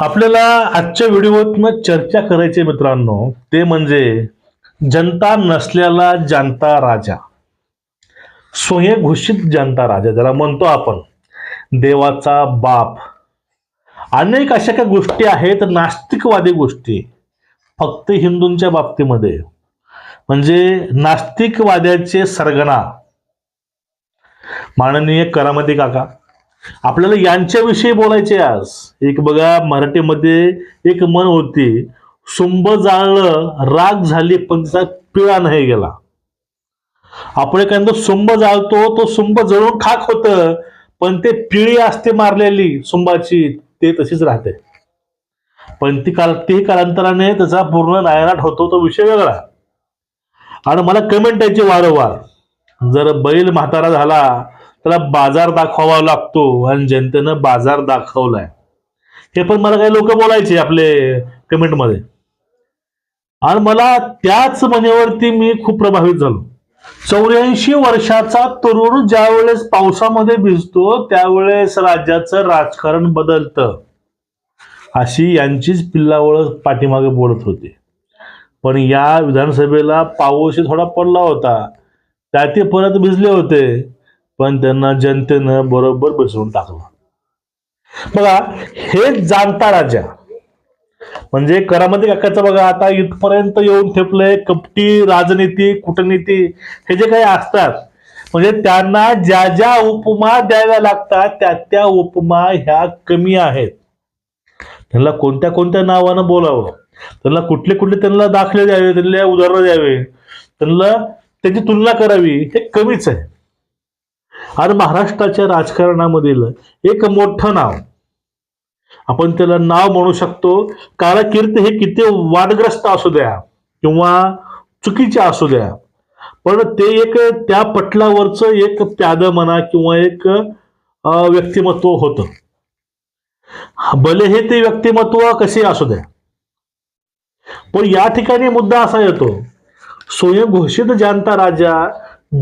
आपल्याला आजच्या व्हिडिओत चर्चा करायची मित्रांनो. ते म्हणजे जनता नसलेला जनता राजा. स्वयंघोषित जनता राजा ज्याला म्हणतो आपण. देवाचा बाप. अनेक अशा काही गोष्टी आहेत नास्तिकवादी गोष्टी. फक्त हिंदूंच्या बाबतीमध्ये. म्हणजे नास्तिकवाद्याचे सरगणा माननीय करामती काका. आपल्याला यांच्याविषयी बोलायचे आज. एक बघा मराठीमध्ये एक मन होती सुंब जाळलं राग झाली पण तिचा पिळा नाही गेला. आपण एखादं सुंब जाळतो तो सुंब जळून खाक होत पण ते पिळी असते मारलेली सुंबाची ते तशीच राहते. पण ती काल ती कालांतराने त्याचा पूर्ण नायनाट होतो तो विषय वेगळा. आणि मला कमेंट यायची वारंवार. जर बैल म्हातारा झाला त्याला बाजार दाखवावा लागतो आणि जनतेनं बाजार दाखवलाय. हे पण मला काही लोक बोलायचे आपले कमेंटमध्ये आणि मला त्याच म्हणेवरती मी खूप प्रभावित झालो. चौऱ्याऐंशी वर्षाचा तरुण ज्यावेळेस पावसामध्ये भिजतो त्यावेळेस राज्याचं राजकारण बदलतं. अशी यांचीच पिल्लावळ पाठीमागे बोलत होते. पण या विधानसभेला पाऊस थोडा पडला होता. त्या ते परत भिजले होते. पण त्यांना जनतेनं बरोबर बसवून टाकलं. बघा हे जाणता राजा. म्हणजे करामध्ये काकाचं बघा आता इथपर्यंत येऊन ठेपलंय कपटी राजनीती कूटनीती हे जे काही असतात. म्हणजे त्यांना ज्या ज्या उपमा द्याव्या लागतात त्या त्या उपमा ह्या कमी आहेत. त्यांना कोणत्या कोणत्या नावानं बोलावं? त्यांना कुठले कुठले त्यांना दाखले द्यावे त्यांना उदाहरणं द्यावे? त्यांना त्याची तुलना करावी हे कमीच आहे. आणि महाराष्ट्राच्या राजकारणामधील एक मोठं नाव. आपण त्याला नाव म्हणू शकतो कारकीर्द हे किती वादग्रस्त असू द्या किंवा चुकीचे असू द्या. पण ते एक त्या पटलावरचं एक प्याद म्हणा किंवा एक व्यक्तिमत्व होतं. भले हे ते व्यक्तिमत्व कसे असू द्या. पण या ठिकाणी मुद्दा असा येतो स्वयंघोषित जनता राजा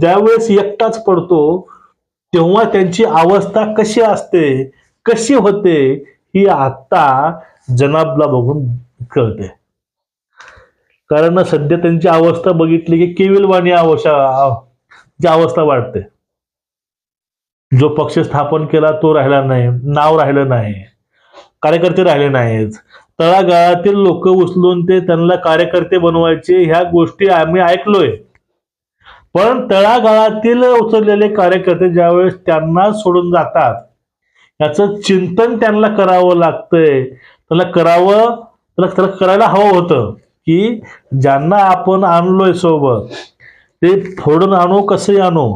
ज्यावेळेस एकटाच पडतो तेव्हा त्यांची अवस्था कशी असते कशी होते ही आता जनाबला बघून कळते. कारण सध्या त्यांची अवस्था बघितली की केविलवाणी अवस्था अवस्था वाटते जो पक्ष स्थापन केला तो राहिला नाही नाव राहिलं नाही कार्यकर्ते राहिले नाहीत. तळागाळातील लोक उचलून ते त्यांना कार्यकर्ते बनवायचे ह्या गोष्टी आम्ही ऐकलोय. पण तळागाळातील उचललेले कार्यकर्ते ज्यावेळेस त्यांना सोडून जातात याचं चिंतन त्यांना करावं लागतंय. त्याला करावं त्याला त्याला करायला हवं होतं की ज्यांना आपण आणलोय सोबत ते फोडून आणू कसंही आणू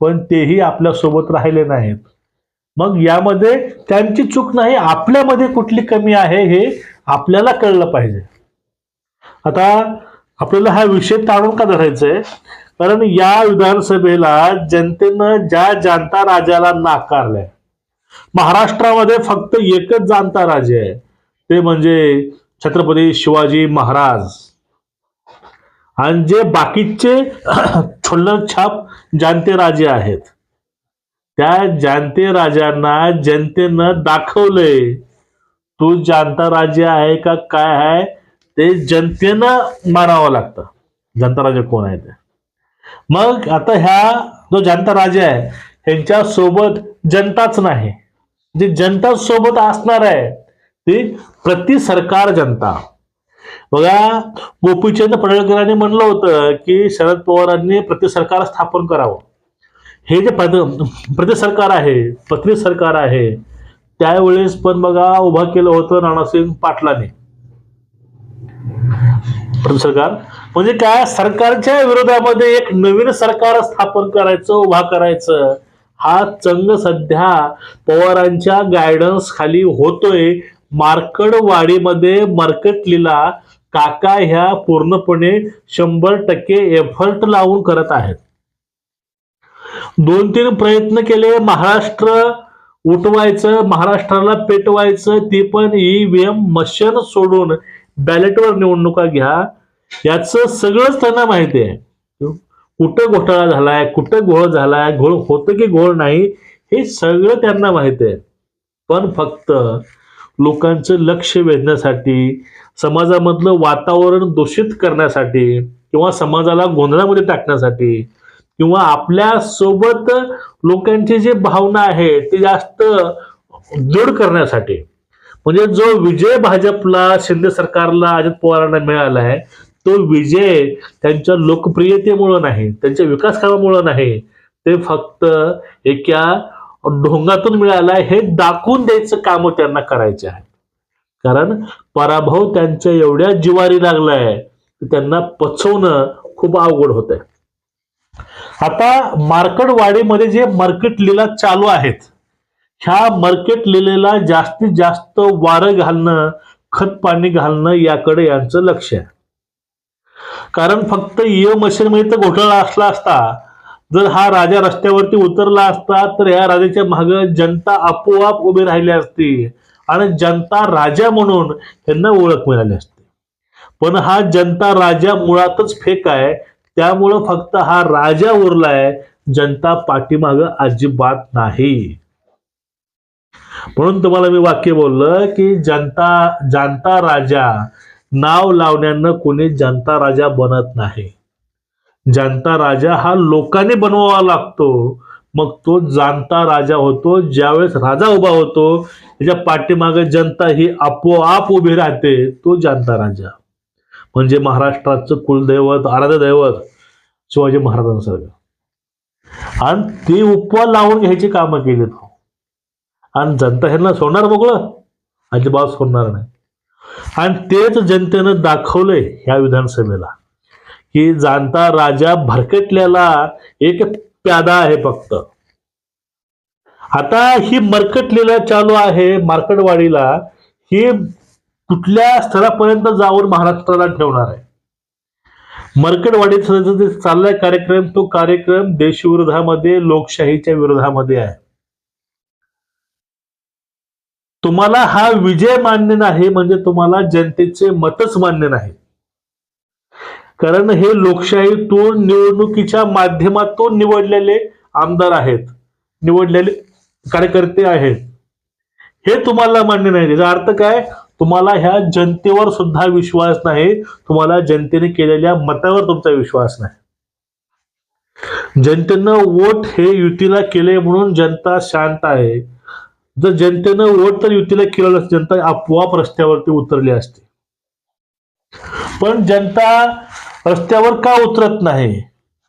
पण तेही आपल्यासोबत राहिले नाहीत. मग यामध्ये त्यांची चूक नाही आपल्यामध्ये कुठली कमी आहे हे आपल्याला कळलं पाहिजे. आता आपल्याला हा विषय ताणून का धरायचा आहे कारण या विधानसभेला जनतेनं ज्या जाणता राजाला नाकारलंय महाराष्ट्रामध्ये फक्त एकच जाणता राजे आहे ते म्हणजे छत्रपती शिवाजी महाराज. आणि जे बाकीचे छोल्लर छाप जाणते राजे आहेत त्या जाणते राजांना जनतेनं दाखवलंय तू जाणता राजे आहे का काय आहे ते जनतेनं मानावं लागतं. जनता राजा कोण आहे ते मग आता ह्या जो जनता राजा आहे ह्यांच्या सोबत जनताच नाही. जी जनता सोबत असणार आहे ती प्रति सरकार जनता. बघा गोपीचंद पडळकरांनी म्हणलं होतं की शरद पवारांनी प्रति सरकार स्थापन करावं. हे जे पद प्रति सरकार आहे पत्री सरकार आहे त्यावेळेस पण बघा उभा केलं होतं नानासिंग पाटलाने. प्रति सरकार. म्हणजे काय सरकारच्या विरोधामध्ये एक नवीन सरकार स्थापन करायचं उभा करायचं हा चंग सध्या पवारांच्या गायडन्स खाली होतोय. मार्कडवाडीमध्ये मार्केटलीला काका ह्या पूर्णपणे शंभर टक्के एफर्ट लावून करत आहेत. दोन तीन प्रयत्न केले महाराष्ट्र उठवायचं महाराष्ट्राला पेटवायचं ते पण ईव्हीएम मशीन सोडून बॅलेटवर निवडणुका घ्या. याचं सगळंच त्यांना माहिती आहे. कुठं घोटाळा झालाय कुठं घोळ झालाय घोळ होतं की घोळ नाही हे सगळं त्यांना माहिती आहे. पण फक्त लोकांचं लक्ष वेधण्यासाठी समाजामधलं वातावरण दूषित करण्यासाठी किंवा समाजाला गोंधळामध्ये टाकण्यासाठी किंवा आपल्यासोबत लोकांची जी भावना आहे ती जास्त दृढ करण्यासाठी. म्हणजे जो विजय भाजपला शिंदे सरकारला अजित पवारांना मिळाला आहे तो विजय त्यांच्या लोकप्रियतेमुळं नाही त्यांच्या विकास कामामुळं नाही. ते फक्त एका ढोंगातून मिळाला आहे हे दाखवून द्यायचं काम त्यांना करायचे आहे. कारण पराभव त्यांच्या एवढ्या जिवारी लागलाय की त्यांना पचवणं खूप अवघड होत आहे आता मार्केटवाडीमध्ये जे मार्केट लिला चालू आहेत ह्या मार्केट लिलेला जास्तीत जास्त वारं घालणं खत पाणी घालणं याकडे यांचं लक्ष आहे. कारण फक्त ईएम मशीनमध्ये तर घोटाळा असला असता जर हा राजा रस्त्यावरती उतरला असता तर या राजाच्या मागं जनता आपोआप उभी राहिली असती आणि जनता राजा म्हणून त्यांना ओळख मिळाली असते. पण हा जनता राजा मुळातच फेक आहे. त्यामुळं फक्त हा राजा उरलाय. जनता पाठीमाग अजिबात नाही. म्हणून तुम्हाला मी वाक्य बोललं की जनता जनता राजा नाव लावण्यानं कोणी जनता राजा बनत नाही. जनता राजा हा लोकांनी बनवावा लागतो. मग तो जाणता राजा होतो ज्यावेळेस राजा उभा होतो त्याच्या पाठीमागे जनता ही आपोआप उभी राहते तो जाणता राजा. म्हणजे महाराष्ट्राचं कुलदैवत आराध्य दैवत शिवाजी महाराजांसारखं आणि ते उपवा लावून घ्यायची कामं केली तो. आणि जनता ह्यांना सोडणार मोकळं? अजिबात सोडणार नाही. आणि तेच जनतेनं दाखवलंय ह्या विधानसभेला की जाणता राजा भरकटलेला एक प्यादा आहे फक्त. आता ही मरकटलेला चालू आहे मार्कटवाडीला ही कुठल्या स्तरापर्यंत जाऊन महाराष्ट्राला ठेवणार आहे? मरकटवाडीत चाललाय कार्यक्रम तो कार्यक्रम देशविरोधामध्ये लोकशाहीच्या विरोधामध्ये आहे. तुम्हाला हा विजय मान्य नाही म्हणजे तुम्हाला जनतेचे मतच मान्य नाही. कारण हे लोकशाहीतून निवडणुकीच्या माध्यमातून निवडलेले आमदार आहेत निवडलेले कार्यकर्ते आहेत. हे तुम्हाला मान्य नाही. त्याचा अर्थ काय? तुम्हाला ह्या जनतेवर सुद्धा विश्वास नाही. तुम्हाला जनतेने केलेल्या मतावर तुमचा विश्वास नाही. जनतेनं वोट हे युतीला केले म्हणून जनता शांत आहे. जर जनतेनं वोट तर युतीला केलं नसतं जनता आपोआप रस्त्यावरती उतरली असते. पण जनता रस्त्यावर का उतरत नाही?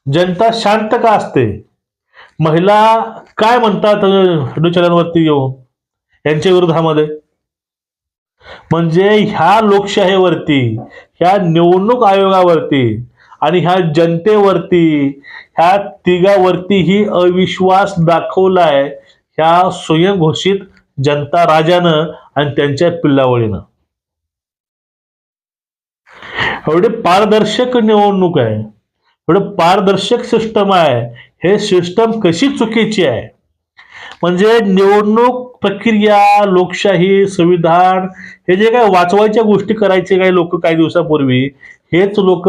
जनता शांत का असते? महिला काय म्हणतात चॅनलवरती येऊन? यांच्या विरोधामध्ये म्हणजे ह्या लोकशाहीवरती ह्या निवडणूक आयोगावरती आणि ह्या जनतेवरती ह्या तिघावरती ही अविश्वास दाखवलाय ह्या स्वयंघोषित जनता राजानं आणि त्यांच्या पिल्लावळीनं. एवढे पारदर्शक निवडणूक आहे. एवढं पारदर्शक सिस्टम आहे. हे सिस्टम कशी चुकीची आहे? म्हणजे निवडणूक प्रक्रिया लोकशाही संविधान हे जे काय वाचवायच्या गोष्टी करायचे काही लोक काही दिवसापूर्वी हेच लोक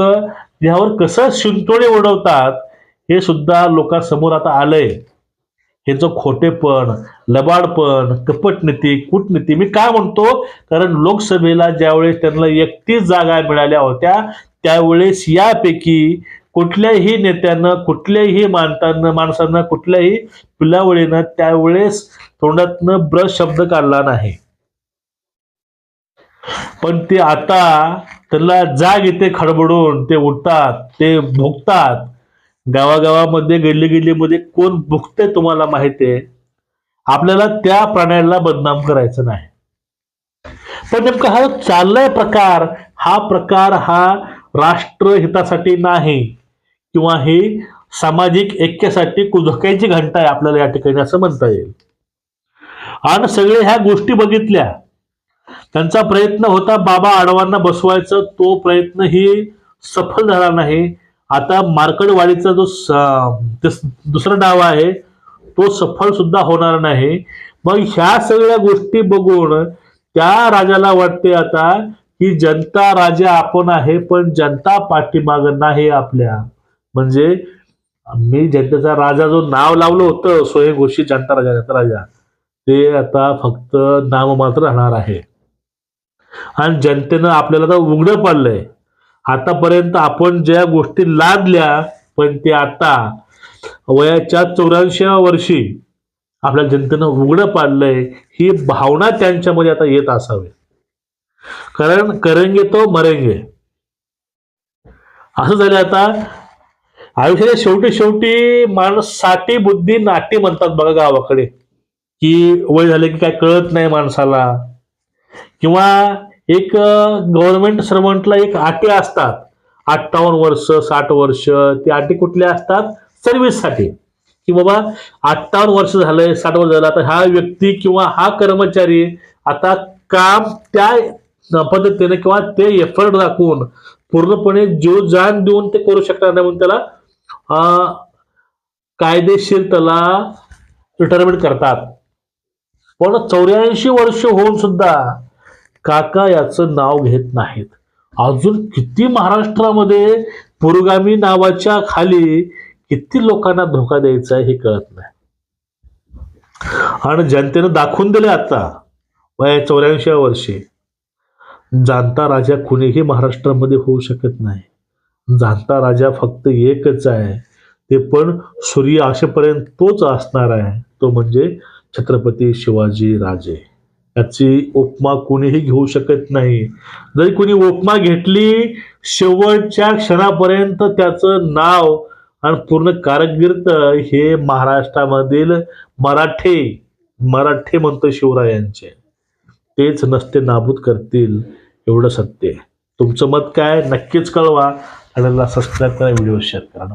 यावर कसं शिंतोडे उडवतात हे सुद्धा लोकांसमोर आता आलंय. ह्याचं खोटेपण लबाडपण कपटनीती कूटनीती मी काय म्हणतो? कारण लोकसभेला ज्यावेळेस त्यांना एकतीस जागा मिळाल्या होत्या त्यावेळेस यापैकी कुठल्याही नेत्यानं कुठल्याही मानतानं माणसानं कुठल्याही पिलावळीनं त्यावेळेस तोंडातनं ब्रश शब्द काढला नाही. पण ते आता त्यांना जाग येते खडबडून ते उठतात ते भोगतात. गावागावामध्ये गल्ली गल्लीमध्ये कोण भुगते तुम्हाला माहिती आहे? आपल्याला त्या प्राण्याला बदनाम करायचं नाही. पण नेमका हा चाललाय प्रकार हा प्रकार हा राष्ट्रहितासाठी नाही किंवा हे सामाजिक ऐक्यासाठी धोक्याची घंटा आहे आपल्याला या ठिकाणी असं म्हणता येईल. आणि सगळे ह्या गोष्टी बघितल्या. त्यांचा प्रयत्न होता बाबा आडवांना बसवायचा तो प्रयत्न ही सफल झाला नाही. आता मार्कडवाडीचा जो दुसरा डाव आहे तो सफल सुद्धा होणार नाही. मग ह्या सगळ्या गोष्टी बघून त्या राजाला वाटते आता की जनता राजा आपण आहे पण जनता पाठीमाग नाही आपल्या. म्हणजे मी जनतेचा राजा जो नाव लावलं होतं स्वयंघोषित जनता राजा जनता राजा ते आता फक्त नाम मात्र राहणार आहे. आणि जनतेनं आपल्याला तर उघडं पडलंय. आतापर्यंत आपण ज्या गोष्टी लादल्या पण ते आता वयाच्या चौऱ्याऐंशी वर्षी आपल्या जनतेनं उघडं पाडलंय ही भावना त्यांच्यामध्ये आता येत असावी. कारण करेंगे तो मरेंगे. असं झालं आता आयुष्याच्या शेवटी शेवटी माणूससाठी बुद्धी नाटी म्हणतात बघा गावाकडे. की वय झालं की काय कळत नाही माणसाला. किंवा एक गव्हर्नमेंट सर्वंटला एक आटे असतात. अठ्ठावन्न वर्ष साठ वर्ष ती अटी कुठल्या असतात? सर्व्हिससाठी की बाबा अठ्ठावन्न वर्ष झालंय साठ वर्ष झालं आता हा व्यक्ती किंवा हा कर्मचारी आता काम त्या पद्धतीने किंवा ते एफर्ट दाखवून पूर्णपणे जीव जाण देऊन ते करू शकणार नाही म्हणून त्याला कायदेशीर त्याला रिटायरमेंट करतात. पण चौऱ्याऐंशी वर्ष होऊन सुद्धा काका याचं नाव घेत नाहीत. अजून किती महाराष्ट्रामध्ये पुरोगामी नावाच्या खाली किती लोकांना धोका द्यायचा आहे हे कळत नाही. आणि जनतेनं दाखवून दिले आता वय चौऱ्याऐंशी वर्षी. जाणता राजा कुणीही महाराष्ट्रामध्ये होऊ शकत नाही. जाणता राजा फक्त एकच आहे. ते पण सूर्य असेपर्यंत तोच असणार आहे. तो म्हणजे छत्रपती शिवाजी राजे. याची उपमा कोणीही घेऊ शकत नाही. जरी कोणी उपमा घेतली शेवटच्या क्षणापर्यंत त्याचं नाव आणि पूर्ण कारकिर्द हे महाराष्ट्रामधील मराठे मराठे म्हणतो शिवरायांचे. तेच नसते नाबूद करतील एवढं सत्य तुमचं मत काय? नक्कीच कळवा. आणि सबस्क्राईब करा व्हिडिओ शेअर करा.